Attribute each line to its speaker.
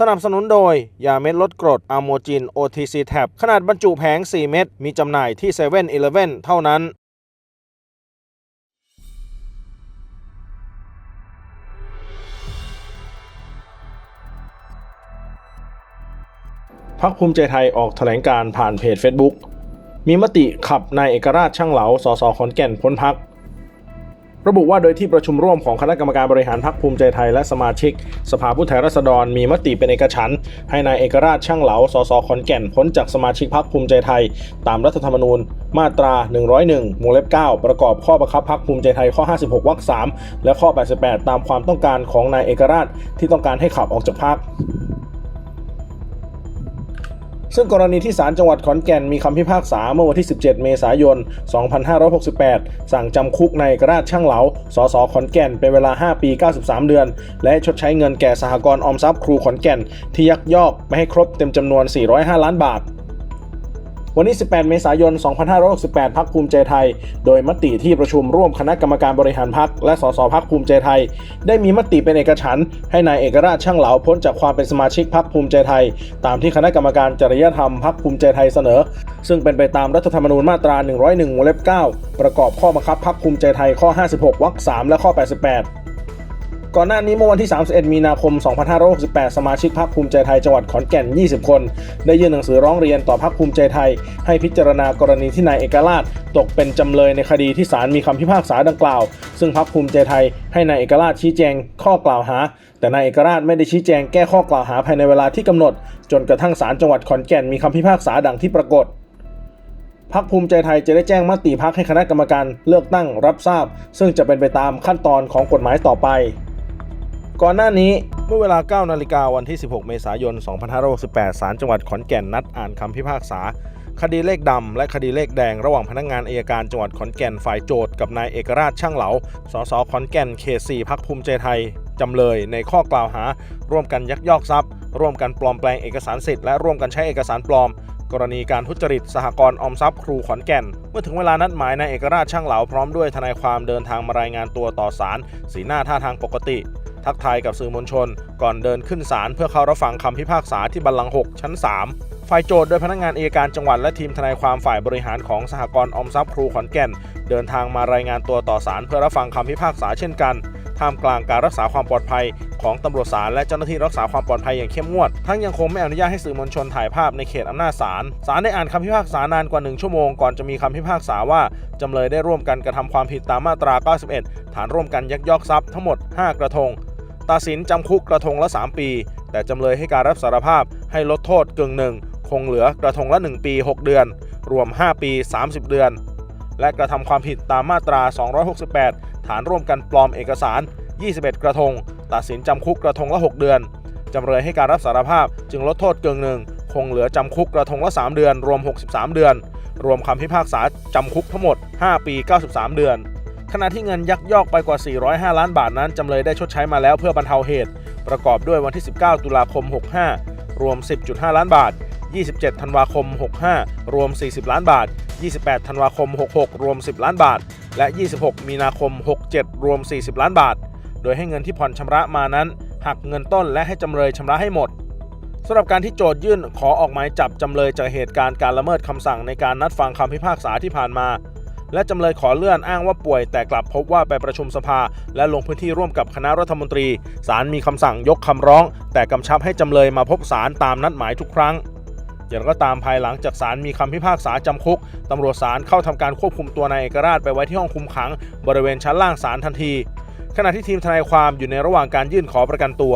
Speaker 1: สนับสนุนโดย ยาเม็ดลดกรดอะโมจิน OTC Tab ขนาดบรรจุแผง 4 เม็ดมีจำหน่ายที่7 e เ e ่ e อเท่านั้นพักภูมิใจไทยออกแถลงการผ่านเพจ Facebook มีมติขับนายเอกราชช่างเหลา สสขอนแก่นพ้นพัก ระบุว่าโดยที่ประชุมร่วมของคณะกรรมการบริหารพรรคภูมิใจไทยและสมาชิก สภาผู้แทนราษฎรมีมติเป็นเอกฉันท์ให้นายเอกราชช่างเหลา สสขอนแก่นพ้นจากสมาชิกพรรคภูมิใจไทย ตามรัฐธรรมนูญ มาตรา 101วงเล็บ 9 ประกอบข้อบังคับพรรคภูมิใจไทยข้อ 56 วรรค 3 และข้อ 88 ตามความต้องการของนายเอกราชที่ต้องการให้ขับออกจากพรรค ซึ่งกรณีที่ศาลจังหวัดขอนแก่นมีคำพิพากษาเมื่อวันที่ 17 เมษายน 2568 สั่งจำคุกนายกราชช่างเหลา สสขอนแก่นเป็นเวลา 5 ปี 93 เดือน และชดใช้เงินแก่สหกรณ์ออมทรัพย์ครูขอนแก่น ที่ยักยอกไม่ให้ครบเต็มจำนวน 405 ล้านบาท วันนี้ 18 เมษายน 2568 พักภูมิใจไทย โดยมติที่ประชุมร่วมคณะกรรมการบริหารพักและสสพักภูมิใจไทย ได้มีมติเป็นเอกฉันท์ให้นายเอกราชช่างเหลาพ้นจากความเป็นสมาชิกพักภูมิใจไทย ตามที่คณะกรรมการจริยธรรมพักภูมิใจไทยเสนอ ซึ่งเป็นไปตามรัฐธรรมนูญมาตรา 101 วงเล็บ 9 ประกอบข้อบังคับพักภูมิใจไทยข้อ 56 วรรค 3 และข้อ 88 ก่อนหน้านี้เมื่อวันที่ 31 มีนาคม 2568 สมาชิกพรรคภูมิใจไทยจังหวัดขอนแก่น 20 คน ได้ยื่นหนังสือร้องเรียนต่อพรรคภูมิใจไทย ให้พิจารณากรณีที่นายเอกราช ตกเป็นจำเลยในคดีที่ศาลมีคำพิพากษาดังกล่าว ซึ่งพรรคภูมิใจไทยให้นายเอกราชชี้แจงข้อกล่าวหา แต่นายเอกราชไม่ได้ชี้แจงแก้ข้อกล่าวหาภายในเวลาที่กำหนด จนกระทั่งศาลจังหวัดขอนแก่นมีคำพิพากษาดังที่ปรากฏพักภูมิใจไทยจะได้แจ้งมติพักให้คณะกรรมการเลือกตั้งรับทราบ ซึ่งจะเป็นไปตามขั้นตอนของกฎหมายต่อไป ก่อนหน้านี้เมื่อเวลา 9 นาฬิกาวันที่ 16 เมษายน 2568ศาลจังหวัดขอนแก่นนัดอ่านคำพิพากษา คดีเลขดำและคดีเลขแดงระหว่างพนักงานอายการจังหวัดขอนแก่นฝ่ายโจทก์กับนายเอกราชช่างเหลา สสขอนแก่นเขต4พักภูมิใจไทย จำเลยในข้อกล่าวหา ร่วมกันยักยอกทรัพย์ ร่วมกันปลอมแปลงเอกสารสิทธิ์และร่วมกันใช้เอกสารปลอมกรณีการทุจริตสหกรณ์ออมทรัพย์ครูขอนแก่น เมื่อถึงเวลานัดหมายนายเอกราชช่างเหลาพร้อมด้วยทนายความเดินทางมารายงานตัวต่อศาลสีหน้าท่าทางปกติ ทักทายกับสื่อมวลชน ก่อนเดินขึ้นศาลเพื่อเข้ารับฟังคำพิพากษาที่บัลลังก์6ชั้น 3 ฝ่ายโจทย์โดยพนักงานเอัยการจังหวัดและทีมทนายความฝ่ายบริหารของสหกรณ์ออมทรัพย์ครูขอนแก่น เดินทางมารายงานตัวต่อศาลเพื่อรับฟังคำพิพากษาเช่นกันท่ามกลางการรักษาความปลอดภัยของตำรวจศาลและเจ้าหน้าที่รักษาความปลอดภัยอย่างเข้มงวด ทั้งยังคงไม่อนุญาตให้สื่อมวลชนถ่ายภาพในเขตอำนาจศาล ศาลได้อ่านคำพิพากษานานกว่า 1 ชั่วโมงก่อนจะมีคำพิพากษาว่าจำเลยได้ร่วมกันกระทำความผิดตามมาตรา 91 ฐานร่วมกันยักยอกทรัพย์ทั้งหมด 5 กระทง ตัดสินจำคุกกระทงละ 3 ปี แต่จำเลยให้การรับสารภาพให้ลดโทษกึ่งหนึ่งคงเหลือกระทงละ 1 ปี 6 เดือน รวม 5 ปี 30 เดือน และกระทำความผิดตามมาตรา 268 ฐานร่วมกันปลอมเอกสาร 21 กระทง ตัดสินจำคุกกระทงละ 6 เดือนจำเลยให้การรับสารภาพจึงลดโทษเกินหนึ่งคงเหลือจำคุกกระทงละ 3 เดือน รวม 63 เดือน รวมคำพิพากษาจำคุกทั้งหมด 5 ปี 93 เดือน ขณะที่เงินยักยอกไปกว่า 405 ล้านบาทนั้นจำเลยได้ชดใช้มาแล้วเพื่อบรรเทาเหตุ ประกอบด้วยวันที่ 19 ตุลาคม 65 รวม 10.5 ล้านบาท 27 ธันวาคม 65 รวม 40 ล้านบาท 28 ธันวาคม 66 รวม 10 ล้านบาท และ 26 มีนาคม 67 รวม 40 ล้านบาท โดยให้เงินที่ผ่อนชำระมานั้น หักเงินต้นและให้จำเลยชำระให้หมดสำหรับการที่โจทยื่นขอออกหมายจับจำเลยจากเหตุการณ์การละเมิดคำสั่งในการนัดฟังคำพิพากษาที่ผ่านมา และจำเลยขอเลื่อนอ้างว่าป่วย แต่กลับพบว่าไปประชุมสภา และลงพื้นที่ร่วมกับคณะรัฐมนตรี ศาลมีคำสั่งยกคำร้อง แต่กำชับให้จำเลยมาพบศาลตามนัดหมายทุกครั้งอย่างก็ตามภายหลังจากศาลมีคำพิพากษาจำคุก ตำรวจศาลเข้าทำการควบคุมตัวนายเอกราชไปไว้ที่ห้องคุมขัง บริเวณชั้นล่างศาลทันที ขณะที่ทีมทนายความอยู่ในระหว่างการยื่นขอประกันตัว